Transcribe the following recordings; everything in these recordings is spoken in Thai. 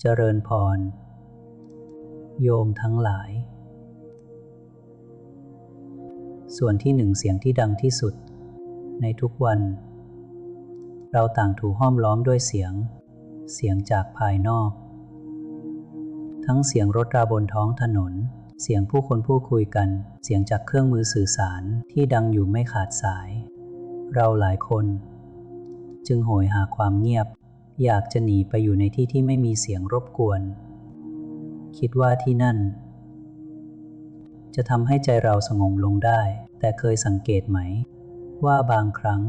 เจริญพร โยมทั้งหลาย ส่วนที่หนึ่งเสียงที่ดังที่สุด ในทุกวัน เราต่างถูกห้อมล้อมด้วยเสียง เสียงจากภายนอก ทั้งเสียงรถราบนท้องถนน เสียงผู้คนผู้คุยกัน เสียงจากเครื่องมือสื่อสารที่ดังอยู่ไม่ขาดสาย เราหลายคน จึงโหยหาความเงียบ อยากจะหนีไปอยู่ในที่ที่ไม่มีเสียงรบกวน คิดว่าที่นั่น จะทำให้ใจเราสงบลงได้ แต่เคยสังเกตไหม ว่าบางครั้ง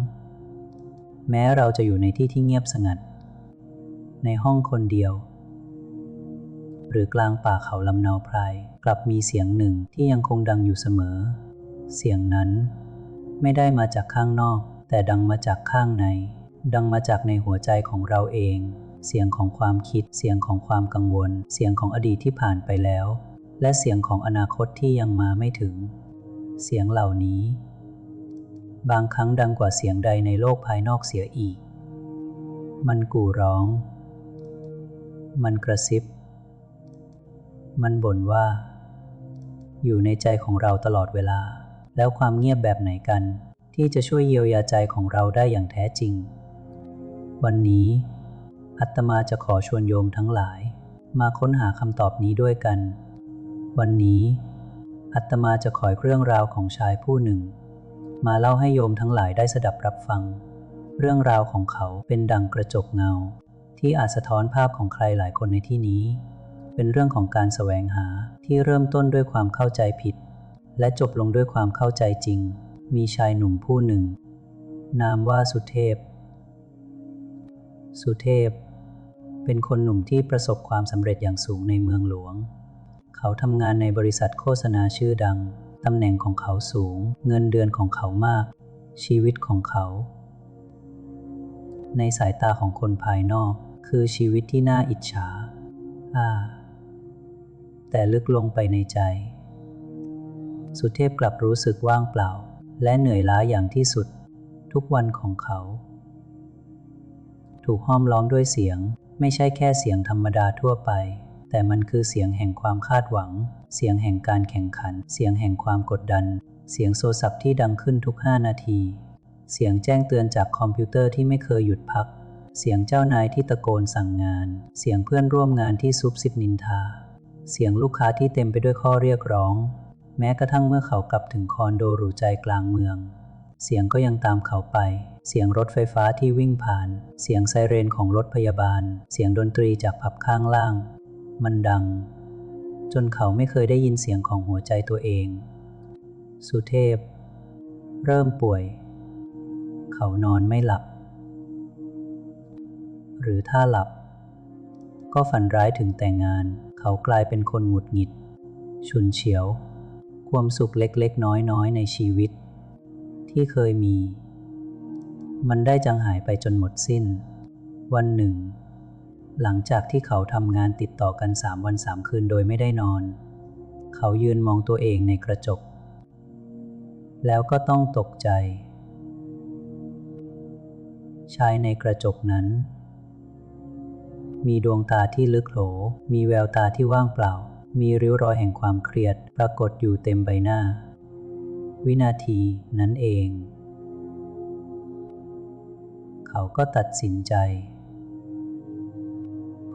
แม้เราจะอยู่ในที่ที่เงียบสงัด ในห้องคนเดียว หรือกลางป่าเขาลำนาวไพรกลับมีเสียงหนึ่งที่ยังคงดังอยู่เสมอ เสียงนั้นไม่ได้มาจากข้างนอก แต่ดังมาจากข้างใน ดังมาจากในหัวใจของเราเอง เสียงของความคิด เสียงของความกังวล เสียงของอดีตที่ผ่านไปแล้ว และเสียงของอนาคตที่ยังมาไม่ถึง เสียงเหล่านี้ บางครั้งดังกว่าเสียงใดในโลกภายนอกเสียอีก มันกู่ร้อง มันกระซิบ มันบ่นว่า อยู่ในใจของเราตลอดเวลา แล้วความเงียบแบบไหนกันที่จะช่วยเยียวยาใจของเราได้อย่างแท้จริง วันนี้อัตมาจะขอชวนโยมทั้งหลาย มาค้นหาคำตอบนี้ด้วยกัน วันนี้ อัตมาจะขอยเรื่องราวของชายผู้หนึ่ง มาเล่าให้โยมทั้งหลายได้สดับรับฟัง เรื่องราวของเขาเป็นดังกระจกเงา ที่อาจสะท้อนภาพของใครหลายคนในที่นี้ เป็นเรื่องของการแสวงหาที่เริ่มต้นด้วยความเข้าใจผิด และจบลงด้วยความเข้าใจจริง มีชายหนุ่มผู้หนึ่ง นามว่าสุเทพ สุเทพ เป็นคนหนุ่มที่ประสบความสำเร็จอย่างสูงในเมืองหลวง เขาทำงานในบริษัทโฆษณาชื่อดัง ตำแหน่งของเขาสูง เงินเดือนของเขามาก ชีวิตของเขา ในสายตาของคนภายนอก คือชีวิตที่น่าอิจฉาอ่าแต่ลึกลงไปในใจ สุเทพกลับรู้สึกว่างเปล่า และเหนื่อยล้าอย่างที่สุด ทุกวันของเขา ถูกห้อมล้อมด้วยเสียง ไม่ใช่แค่เสียงธรรมดาทั่วไป แต่มันคือเสียงแห่งความคาดหวัง เสียงแห่งการแข่งขัน เสียงแห่งความกดดัน เสียงโทรศัพท์ที่ดังขึ้นทุกห้านาที เสียงแจ้งเตือนจากคอมพิวเตอร์ที่ไม่เคยหยุดพัก เสียงเจ้านายที่ตะโกนสั่งงาน เสียงเพื่อนร่วมงานที่ซุบซิบนินทา เสียงลูกค้าที่เต็มไปด้วยข้อเรียกร้อง แม้กระทั่งเมื่อเขากลับถึงคอนโดหรูใจกลางเมือง เสียงก็ยังตามเขาไป เสียงรถไฟฟ้าที่วิ่งผ่าน เสียงไซเรนของรถพยาบาล เสียงดนตรีจากผับข้างล่าง มันดัง จนเขาไม่เคยได้ยินเสียงของหัวใจตัวเอง สุเทพ เริ่มป่วย เขานอนไม่หลับ หรือถ้าหลับ ก็ฝันร้ายถึงแต่งงาน เขากลายเป็นคนหงุดหงิด ฉุนเฉียว ความสุขเล็กๆ น้อยๆ ในชีวิต ที่เคยมี มันได้จางหายไปจนหมดสิ้น วันหนึ่ง หลังจากที่เขาทำงานติดต่อกันสามวันสามคืนโดยไม่ได้นอน เขายืนมองตัวเองในกระจก แล้วก็ต้องตกใจ ชายในกระจกนั้น มีดวงตาที่ลึกโหล มีแววตาที่ว่างเปล่า มีริ้วรอยแห่งความเครียดปรากฏอยู่เต็มใบหน้า วินาทีนั้นเอง เขาก็ตัดสินใจ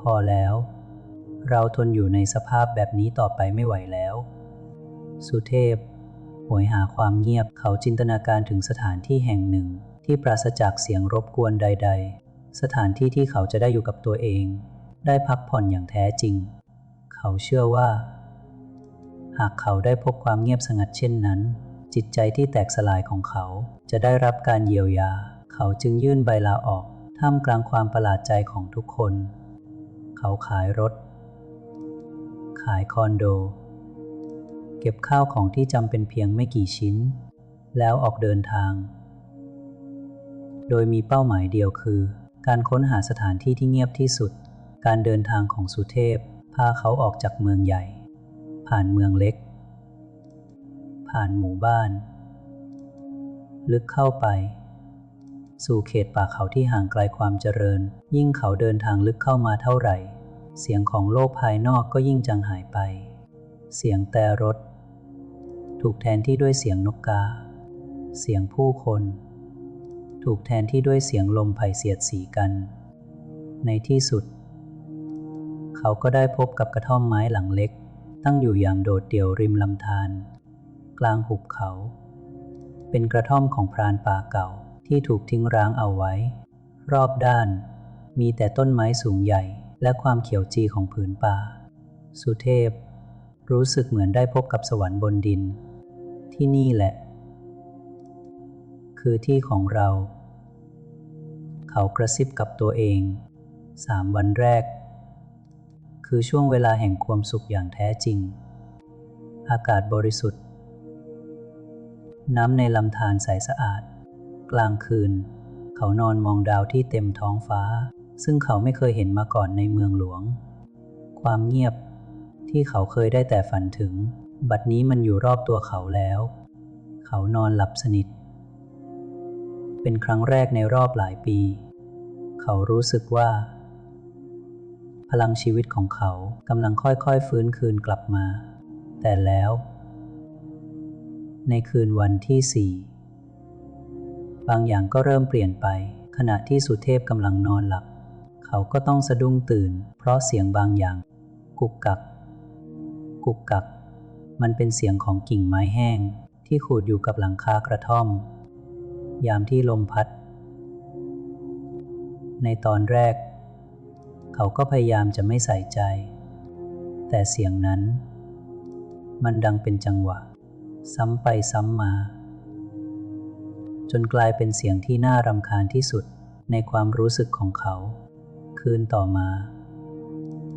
พอแล้ว เราทนอยู่ในสภาพแบบนี้ต่อไปไม่ไหวแล้ว สุเทพหวยหาความเงียบเขาจินตนาการถึงสถานที่แห่งหนึ่ง ที่ปราศจากเสียงรบกวนใด ๆ สถานที่ที่เขาจะได้อยู่กับตัวเอง ได้พักผ่อนอย่างแท้จริง เขาเชื่อว่า หากเขาได้พบความเงียบสงัดเช่นนั้นจิตใจที่แตกสลายของเขาจะได้รับการเยียวยา เขาจึงยื่นใบลาออกท่ามกลางความประหลาดใจของทุกคน เขาขายรถ ขายคอนโด เก็บข้าวของที่จำเป็นเพียงไม่กี่ชิ้น แล้วออกเดินทาง โดยมีเป้าหมายเดียวคือ การค้นหาสถานที่ที่เงียบที่สุด การเดินทางของสุเทพ พาเขาออกจากเมืองใหญ่ ผ่านเมืองเล็ก ผ่านหมู่บ้าน ลึกเข้าไป สู่เขตป่าเขาที่ห่างไกลความเจริญ ยิ่งเขาเดินทางลึกเข้ามาเท่าไหร่ เสียงของโลกภายนอกก็ยิ่งจางหายไป เสียงแต่รถ ถูกแทนที่ด้วยเสียงนกกา เสียงผู้คน ถูกแทนที่ด้วยเสียงลมไผ่เสียดสีกัน ในที่สุด เขาก็ได้พบกับกระท่อมไม้หลังเล็ก ตั้งอยู่อย่างโดดเดี่ยวริมลำธารกลางหุบเขา เป็นกระท่อมของพรานป่าเก่า ที่ถูกทิ้งร้างเอาไว้ รอบด้าน มีแต่ต้นไม้สูงใหญ่และความเขียวจีของผืนป่า สุเทพ รู้สึกเหมือนได้พบกับสวรรค์บนดิน ที่นี่แหละ คือที่ของเรา เขากระซิบกับตัวเองสามวันแรก คือช่วงเวลาแห่งความสุขอย่างแท้จริง อากาศบริสุทธิ์ น้ำในลำธารใสสะอาด กลางคืน เขานอนมองดาวที่เต็มท้องฟ้า ซึ่งเขาไม่เคยเห็นมาก่อนในเมืองหลวง ความเงียบที่เขาเคยได้แต่ฝันถึง บัดนี้มันอยู่รอบตัวเขาแล้ว เขานอนหลับสนิท เป็นครั้งแรกในรอบหลายปี เขารู้สึกว่า พลังชีวิตของเขากำลังค่อยๆฟื้นคืนกลับมา แต่แล้ว ในคืนวันที่สี่ บางอย่างก็เริ่มเปลี่ยนไป ขณะที่สุเทพกำลังนอนหลับ เขาก็ต้องสะดุ้งตื่น เพราะเสียงบางอย่าง กุกกัก กุกกัก มันเป็นเสียงของกิ่งไม้แห้ง ที่ขูดอยู่กับหลังคากระท่อม ยามที่ลมพัด ในตอนแรก เขาก็พยายามจะไม่ใส่ใจ แต่เสียงนั้น มันดังเป็นจังหวะ ซ้ำไปซ้ำมา จนกลายเป็นเสียงที่น่ารำคาญที่สุดในความรู้สึกของเขา คืนต่อมา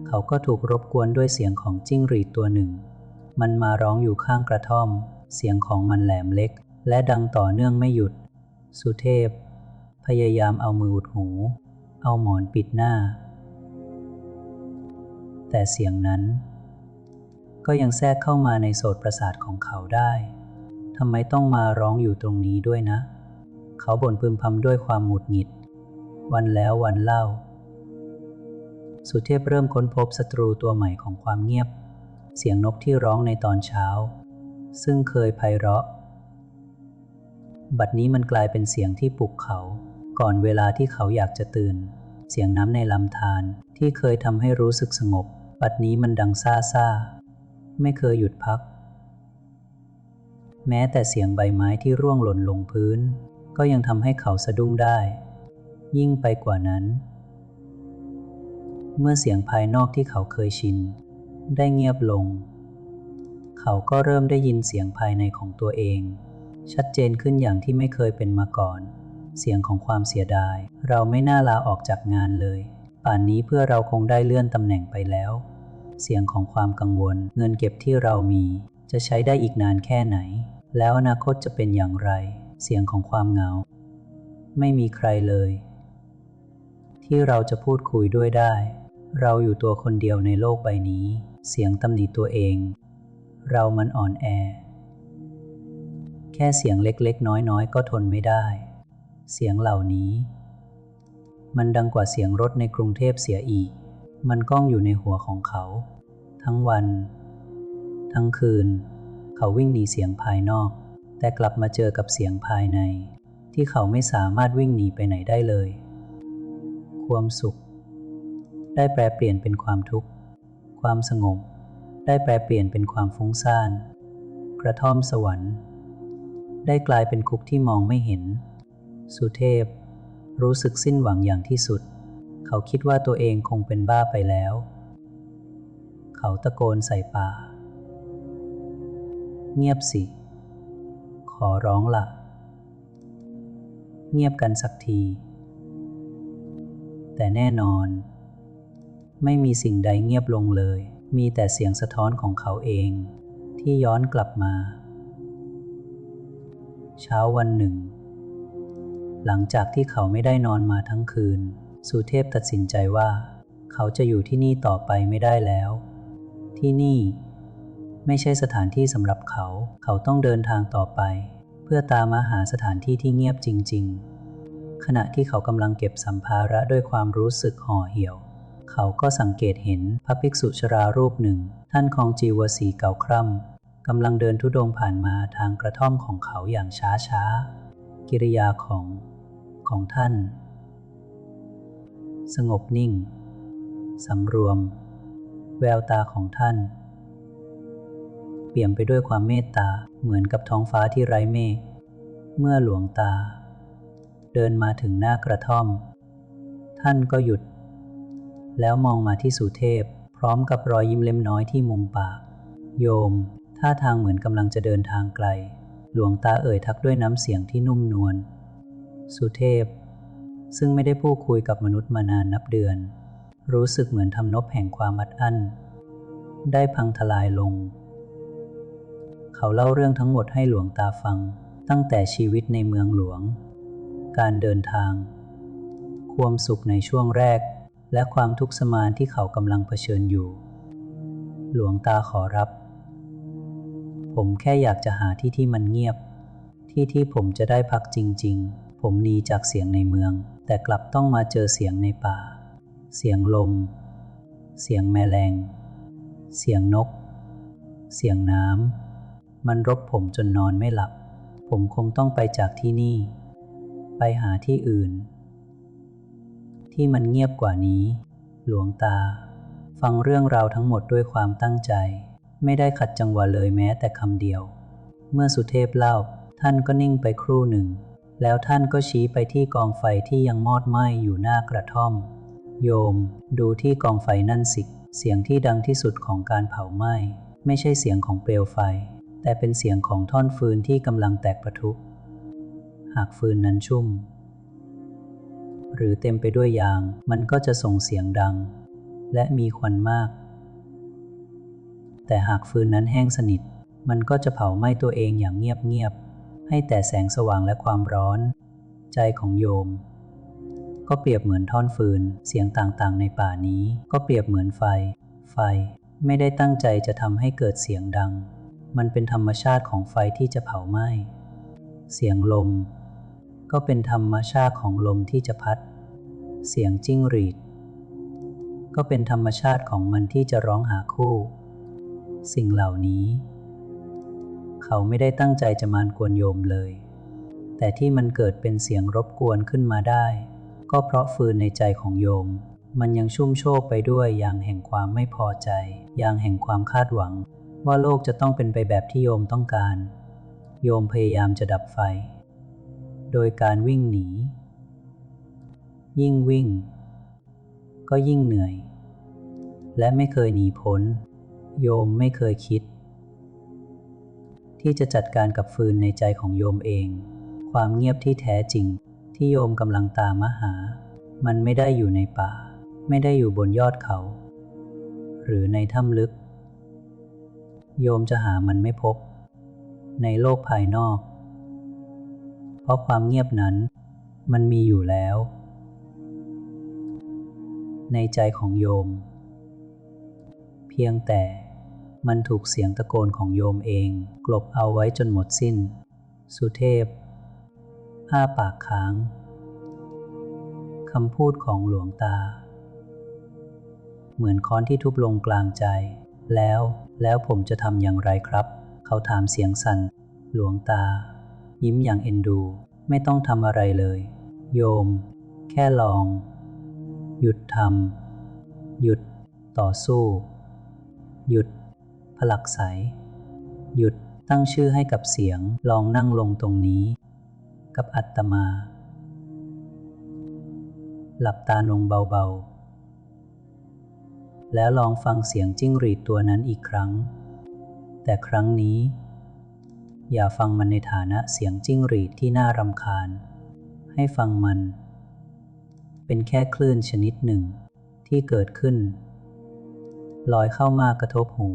เขาก็ถูกรบกวนด้วยเสียงของจิ้งหรีดตัวหนึ่ง มันมาร้องอยู่ข้างกระท่อม เสียงของมันแหลมเล็ก และดังต่อเนื่องไม่หยุด สุเทพ พยายามเอามืออุดหู เอาหมอนปิดหน้า แต่เสียงนั้น ก็ยังแทรกเข้ามาในโสตประสาทของเขาได้ทำไมต้องมาร้องอยู่ตรงนี้ด้วยนะ เขาบ่นพึมพำด้วยความหงุดหงิด วันแล้ววันเล่า สุเทพเริ่มค้นพบศัตรูตัวใหม่ของความเงียบ เสียงนกที่ร้องในตอนเช้า ซึ่งเคยไพเราะ บัดนี้มันกลายเป็นเสียงที่ปลุกเขา ก่อนเวลาที่เขาอยากจะตื่น เสียงน้ำในลำธารที่เคยทำให้รู้สึกสงบ บัดนี้มันดังซ่าซ่าไม่เคยหยุดพัก แม้แต่เสียงใบไม้ที่ร่วงหล่นลงพื้น ก็ยังทำให้เขาสะดุ้งได้ ยิ่งไปกว่านั้น เมื่อเสียงภายนอกที่เขาเคยชิน ได้เงียบลง เขาก็เริ่มได้ยินเสียงภายในของตัวเอง ชัดเจนขึ้นอย่างที่ไม่เคยเป็นมาก่อน เสียงของความเสียดาย เราไม่น่าลาออกจากงานเลย ป่านนี้เพื่อเราคงได้เลื่อนตำแหน่งไปแล้ว เสียงของความกังวล เงินเก็บที่เรามี จะใช้ได้อีกนานแค่ไหน แล้วอนาคตจะเป็นอย่างไร เสียงของความเหงา ไม่มีใครเลย ที่เราจะพูดคุยด้วยได้ เราอยู่ตัวคนเดียวในโลกใบนี้ เสียงตำหนิตัวเอง เรามันอ่อนแอ แค่เสียงเล็กๆ น้อยๆ ก็ทนไม่ได้ เสียงเหล่านี้ มันดังกว่าเสียงรถในกรุงเทพเสียอีก มันก้องอยู่ในหัวของเขา ทั้งวัน ทั้งคืน เขาวิ่งหนีเสียงภายนอก แต่กลับมาเจอกับเสียงภายใน ที่เขาไม่สามารถวิ่งหนีไปไหนได้เลย ความสุข ได้แปลเปลี่ยนเป็นความทุกข์ ความสงบ ได้แปลเปลี่ยนเป็นความฟุ้งซ่าน กระท่อมสวรรค์ ได้กลายเป็นคุกที่มองไม่เห็น สุเทพ รู้สึกสิ้นหวังอย่างที่สุด เขาคิดว่าตัวเองคงเป็นบ้าไปแล้ว เขาตะโกนใส่ป่า เงียบสิ ขอร้องละ่ะ เงียบกันสักที แต่แน่นอน ไม่มีสิ่งใดเงียบลงเลย มีแต่เสียงสะท้อนของเขาเอง ที่ย้อนกลับมา เช้าวันหนึ่ง หลังจากที่เขาไม่ได้นอนมาทั้งคืน สุเทพตัดสินใจว่า เขาจะอยู่ที่นี่ต่อไปไม่ได้แล้ว ที่นี่ ไม่ใช่สถานที่สำหรับเขา เขาต้องเดินทางต่อไป เพื่อตามมาหาสถานที่ที่เงียบจริง ๆ ขณะที่เขากำลังเก็บสัมภาระด้วยความรู้สึกห่อเหี่ยว เขาก็สังเกตเห็นพระภิกษุชรารูปหนึ่ง ท่านคองจีวสีเก่าคร่ำกำลังเดินทุดงผ่านมาทางกระท่อมของเขาอย่างช้าช้ากิริยาของของท่าน สงบนิ่งสำรวม แววตาของท่าน เปี่ยมไปด้วยความเมตตาเหมือนกับท้องฟ้าที่ไร้เมฆเมื่อหลวงตา เดินมาถึงหน้ากระท่อม ท่านก็หยุด แล้วมองมาที่สุเทพ พร้อมกับรอยยิ้มเล็มน้อยที่มุมปาก โยมท่าทางเหมือนกำลังจะเดินทางไกล หลวงตาเอ่ยทักด้วยน้ำเสียงที่นุ่มนวลสุเทพ ซึ่งไม่ได้พูดคุยกับมนุษย์มานานนับเดือน รู้สึกเหมือนทำนบแห่งความอัดอั้น ได้พังทลายลง เขาเล่าเรื่องทั้งหมดให้หลวงตาฟัง ตั้งแต่ชีวิตในเมืองหลวง การเดินทาง ความสุขในช่วงแรก และความทุกข์สมานที่เขากำลังเผชิญอยู่ หลวงตาขอรับ ผมแค่อยากจะหาที่ที่มันเงียบ ที่ที่ผมจะได้พักจริง ๆ ผมหนีจากเสียงในเมือง แต่กลับต้องมาเจอเสียงในป่า เสียงลม เสียงแมลง เสียงนก เสียงน้ำ มันรบผมจนนอนไม่หลับ ผมคงต้องไปจากที่นี่ ไปหาที่อื่น ที่มันเงียบกว่านี้ หลวงตา ฟังเรื่องราวทั้งหมดด้วยความตั้งใจ ไม่ได้ขัดจังหวะเลยแม้แต่คำเดียว เมื่อสุเทพเล่า ท่านก็นิ่งไปครู่หนึ่ง แล้วท่านก็ชี้ไปที่กองไฟที่ยังมอดไหม้อยู่หน้ากระท่อม โยม ดูที่กองไฟนั่นสิ เสียงที่ดังที่สุดของการเผาไหม้ ไม่ใช่เสียงของเปลวไฟ แต่เป็นเสียงของท่อนฟืนที่กำลังแตกประทุ หากฟืนนั้นชุ่ม หรือเต็มไปด้วยยาง มันก็จะส่งเสียงดัง และมีควันมาก แต่หากฟืนนั้นแห้งสนิท มันก็จะเผาไหม้ตัวเองอย่างเงียบๆ ให้แต่แสงสว่างและความร้อน ใจของโยม ก็เปรียบเหมือนท่อนฟืน เสียงต่างๆ ในป่านี้ ก็เปรียบเหมือนไฟ ไฟไม่ได้ตั้งใจจะทำให้เกิดเสียงดัง มันเป็นธรรมชาติของไฟที่จะเผาไหม้ เสียงลม ก็เป็นธรรมชาติของลมที่จะพัด เสียงจิ้งหรีด ก็เป็นธรรมชาติของมันที่จะร้องหาคู่ สิ่งเหล่านี้ เขาไม่ได้ตั้งใจจะมานกวนโยมเลย แต่ที่มันเกิดเป็นเสียงรบกวนขึ้นมาได้ ก็เพราะฟืนในใจของโยมมันยังชุ่มโชกไปด้วยอย่างแห่งความไม่พอใจ อย่างแห่งความคาดหวัง ว่าโลกจะต้องเป็นไปแบบที่โยมต้องการ โยมพยายามจะดับไฟ โดยการวิ่งหนี ยิ่งวิ่ง ก็ยิ่งเหนื่อย และไม่เคยหนีพ้นโยมไม่เคยคิด ที่จะจัดการกับฟืนในใจของโยมเอง ความเงียบที่แท้จริงที่โยมกำลังตามหา มันไม่ได้อยู่ในป่า ไม่ได้อยู่บนยอดเขา หรือในถ้ำลึก โยมจะหามันไม่พบ ในโลกภายนอก เพราะความเงียบนั้นมันมีอยู่แล้ว ในใจของโยม เพียงแต่มันถูกเสียงตะโกนของโยมเอง กลบเอาไว้จนหมดสิ้น สุเทพอ้าปากค้างคำพูดของหลวงตา เหมือนค้อนที่ทุบลงกลางใจ แล้ว แล้วผมจะทำอย่างไรครับ เขาถามเสียงสัน่น หลวงตา ยิ้มอย่างเอ็นดู ไม่ต้องทำอะไรเลย โยม แค่ลอง หยุดทำหยุด ต่อสู้ หยุด ผลักใสหยุดตั้งชื่อให้กับเสียง ลองนั่งลงตรงนี้ กับอัตมา หลับตาลงเบาๆ แล้วลองฟังเสียงจิ้งหรีดตัวนั้นอีกครั้ง แต่ครั้งนี้ อย่าฟังมันในฐานะเสียงจิ้งหรีดที่น่ารำคาญ ให้ฟังมัน เป็นแค่คลื่นชนิดหนึ่งที่เกิดขึ้น ลอยเข้ามากระทบหู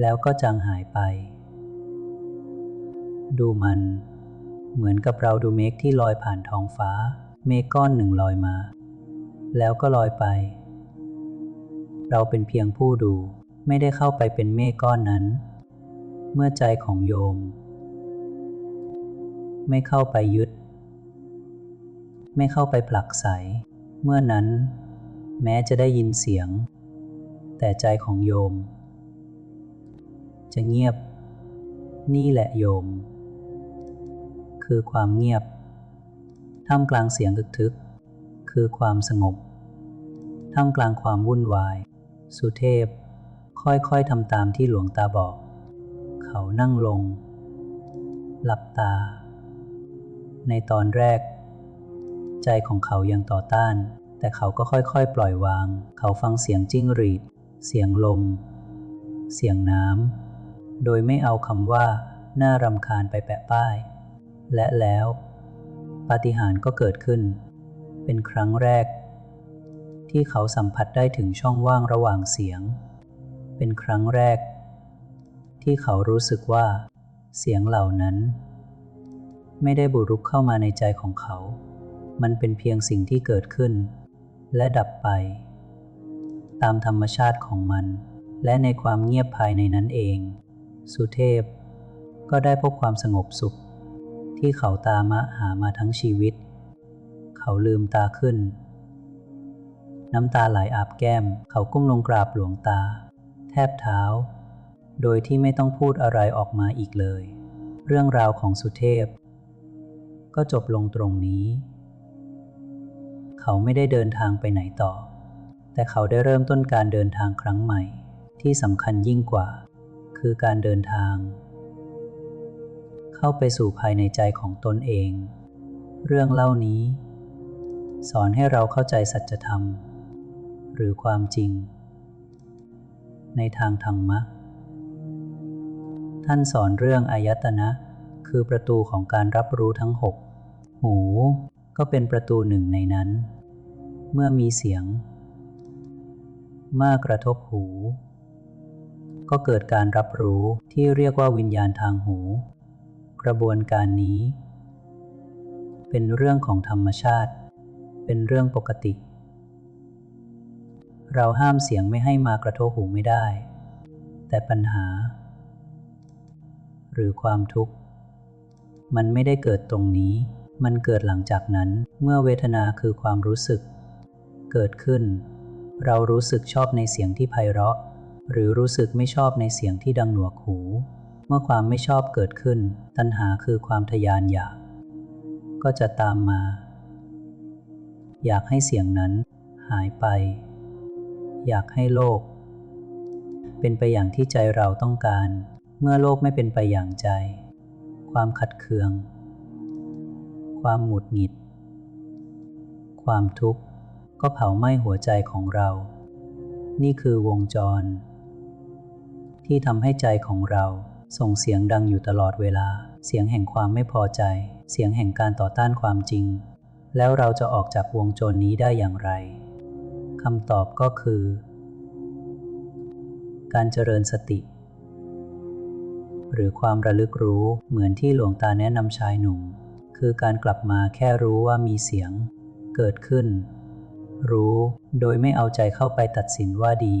แล้วก็จางหายไป ดูมัน เหมือนกับเราดูเมฆที่ลอยผ่านท้องฟ้า เมฆก้อนหนึ่งลอยมา แล้วก็ลอยไป เราเป็นเพียงผู้ดูไม่ได้เข้าไปเป็นเมฆก้อนนั้น เมื่อใจของโยม ไม่เข้าไปยึด ไม่เข้าไปผลักไส เมื่อนั้น แม้จะได้ยินเสียง แต่ใจของโยม จะเงียบ นี่แหละโยม คือความเงียบท่ามกลางเสียงอึกทึก คือความสงบท่ามกลางความวุ่นวาย สุเทพ ค่อยๆทำตามที่หลวงตาบอก เขานั่งลง หลับตา ในตอนแรก ใจของเขายังต่อต้าน แต่เขาก็ค่อยๆ ปล่อยวาง เขาฟังเสียงจิ้งหรีด เสียงลม เสียงน้ำ โดยไม่เอาคำว่า น่ารำคาญไปแปะป้าย และแล้ว ปาฏิหาริย์ก็เกิดขึ้น เป็นครั้งแรก ที่เขาสัมผัสได้ถึงช่องว่างระหว่างเสียง เป็นครั้งแรก ที่เขารู้สึกว่า เสียงเหล่านั้น ไม่ได้บุรุกเข้ามาในใจของเขา มันเป็นเพียงสิ่งที่เกิดขึ้น และดับไป ตามธรรมชาติของมัน และในความเงียบภายในนั้นเอง สุเทพ ก็ได้พบความสงบสุข ที่เขาตามะหามาทั้งชีวิต เขาลืมตาขึ้น น้ำตาไหลอาบแก้ม เขาก้มลงกราบหลวงตา แทบเท้า โดยที่ไม่ต้องพูดอะไรออกมาอีกเลย เรื่องราวของสุเทพ ก็จบลงตรงนี้ เขาไม่ได้เดินทางไปไหนต่อ แต่เขาได้เริ่มต้นการเดินทางครั้งใหม่ ที่สำคัญยิ่งกว่า คือการเดินทาง เข้าไปสู่ภายในใจของตนเอง เรื่องเล่านี้ สอนให้เราเข้าใจสัจธรรม หรือความจริง ในทางธรรมะ ท่านสอนเรื่องอายตนะ คือประตูของการรับรู้ทั้งหกหูก็เป็นประตูหนึ่งในนั้น เมื่อมีเสียง เมากกระทบหู ก็เกิดการรับรู้ที่เรียกว่าวิญญาณทางหู กระบวนการนี้ เป็นเรื่องของธรรมชาติ เป็นเรื่องปกติ เราห้ามเสียงไม่ให้มากระทบหูไม่ได้ แต่ปัญหา หรือความทุกข์ มันไม่ได้เกิดตรงนี้ มันเกิดหลังจากนั้นเมื่อเวทนาคือความรู้สึก เกิดขึ้น เรารู้สึกชอบในเสียงที่ไพเราะ หรือรู้สึกไม่ชอบในเสียงที่ดังหนวกหู เมื่อความไม่ชอบเกิดขึ้น ตัณหาคือความทยานอยาก ก็จะตามมา อยากให้เสียงนั้นหายไป อยากให้โลก เป็นไปอย่างที่ใจเราต้องการ เมื่อโลกไม่เป็นไปอย่างใจ ความขัดเคือง ความหมุดหงิด ความทุกข์ก็เผาไหม้หัวใจของเรา นี่คือวงจร ที่ทำให้ใจของเราส่งเสียงดังอยู่ตลอดเวลา เสียงแห่งความไม่พอใจ เสียงแห่งการต่อต้านความจริง แล้วเราจะออกจากวงจรนี้ได้อย่างไร คำตอบก็คือ การเจริญสติ หรือความระลึกรู้เหมือนที่หลวงตาแนะนำชายหนุ่ม คือการกลับมาแค่รู้ว่ามีเสียงเกิดขึ้น รู้โดยไม่เอาใจเข้าไปตัดสินว่าดี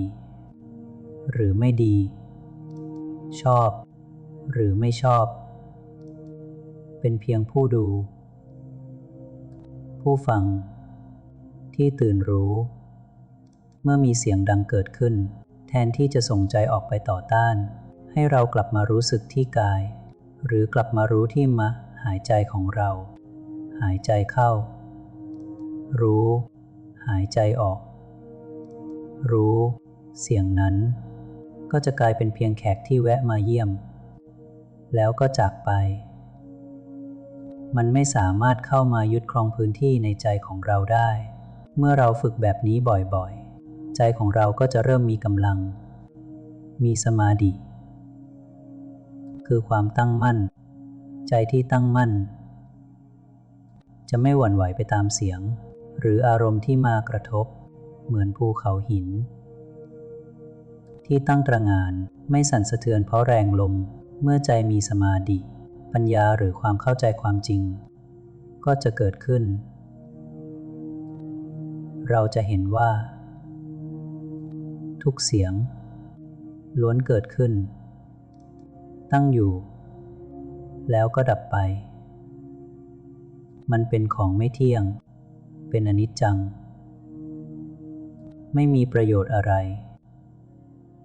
หรือไม่ดี ชอบ หรือไม่ชอบ เป็นเพียงผู้ดู ผู้ฟังที่ตื่นรู้ เมื่อมีเสียงดังเกิดขึ้น แทนที่จะส่งใจออกไปต่อต้าน ให้เรากลับมารู้สึกที่กาย หรือกลับมารู้ที่มะหายใจของเรา หายใจเข้า รู้ หายใจออก รู้ เสียงนั้น ก็จะกลายเป็นเพียงแขกที่แวะมาเยี่ยม แล้วก็จากไป มันไม่สามารถเข้ามายึดครองพื้นที่ในใจของเราได้ เมื่อเราฝึกแบบนี้บ่อยๆ ใจของเราก็จะเริ่มมีกำลัง มีสมาธิคือความตั้งมั่น ใจที่ตั้งมั่น จะไม่หวั่นไหวไปตามเสียง หรืออารมณ์ที่มากระทบ เหมือนภูเขาหิน ที่ตั้งตระงานไม่สั่นสะเทือนเพราะแรงลมเมื่อใจมีสมาธิปัญญาหรือความเข้าใจความจริง ก็จะเกิดขึ้น เราจะเห็นว่า ทุกเสียง ล้วนเกิดขึ้น ตั้งอยู่ แล้วก็ดับไป มันเป็นของไม่เที่ยง เป็นอนิจจัง ไม่มีประโยชน์อะไร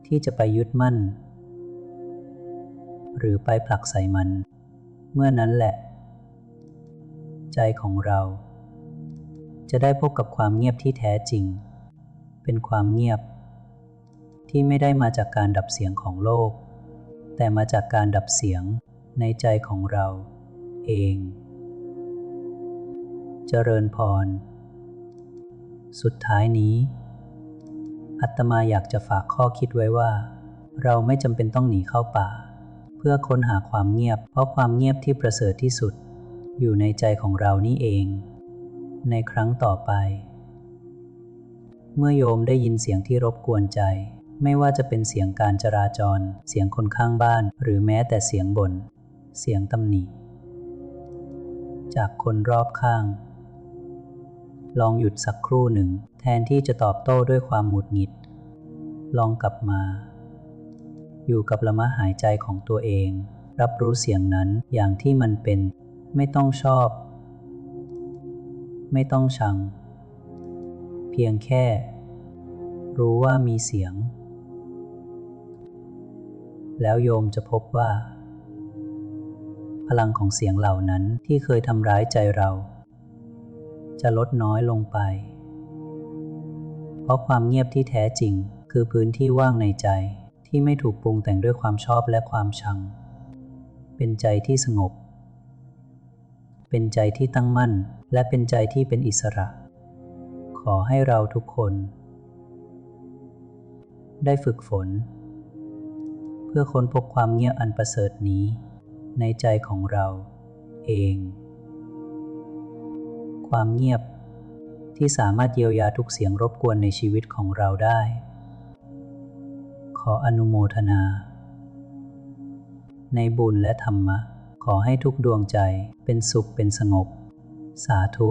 ที่จะไปยึดมั่น หรือไปผลักใส่มัน เมื่อนั้นแหละ ใจของเราจะได้พบกับความเงียบที่แท้จริง เป็นความเงียบ ที่ไม่ได้มาจากการดับเสียงของโลก แต่มาจากการดับเสียงในใจของเราเอง เจริญพร สุดท้ายนี้ อัตมาอยากจะฝากข้อคิดไว้ว่า เราไม่จำเป็นต้องหนีเข้าป่า เพื่อค้นหาความเงียบ เพราะความเงียบที่ประเสริฐที่สุด อยู่ในใจของเรานี่เอง ในครั้งต่อไป เมื่อโยมได้ยินเสียงที่รบกวนใจ ไม่ว่าจะเป็นเสียงการจราจร เสียงคนข้างบ้าน หรือแม้แต่เสียงบน่น เสียงตำหนิ จากคนรอบข้าง ลองหยุดสักครู่หนึ่ง แทนที่จะตอบโต้ด้วยความหงุดหงิด ลองกลับมา อยู่กับละมะหายใจของตัวเอง รับรู้เสียงนั้นอย่างที่มันเป็น ไม่ต้องชอบ ไม่ต้องชัง เพียงแค่รู้ว่ามีเสียง แล้วโยมจะพบว่า พลังของเสียงเหล่านั้นที่เคยทำร้ายใจเรา จะลดน้อยลงไป เพราะความเงียบที่แท้จริงคือพื้นที่ว่างในใจที่ไม่ถูกปรุงแต่งด้วยความชอบและความชัง เป็นใจที่สงบ เป็นใจที่ตั้งมั่นและเป็นใจที่เป็นอิสระ ขอให้เราทุกคน ได้ฝึกฝน เพื่อค้นพบความเงียบอันประเสริฐนี้ ในใจของเราเอง ความเงียบที่สามารถเยียวยาทุกเสียงรบกวนในชีวิตของเราได้ ขออนุโมทนา ในบุญและธรรมะ ขอให้ทุกดวงใจเป็นสุขเป็นสงบ สาธุ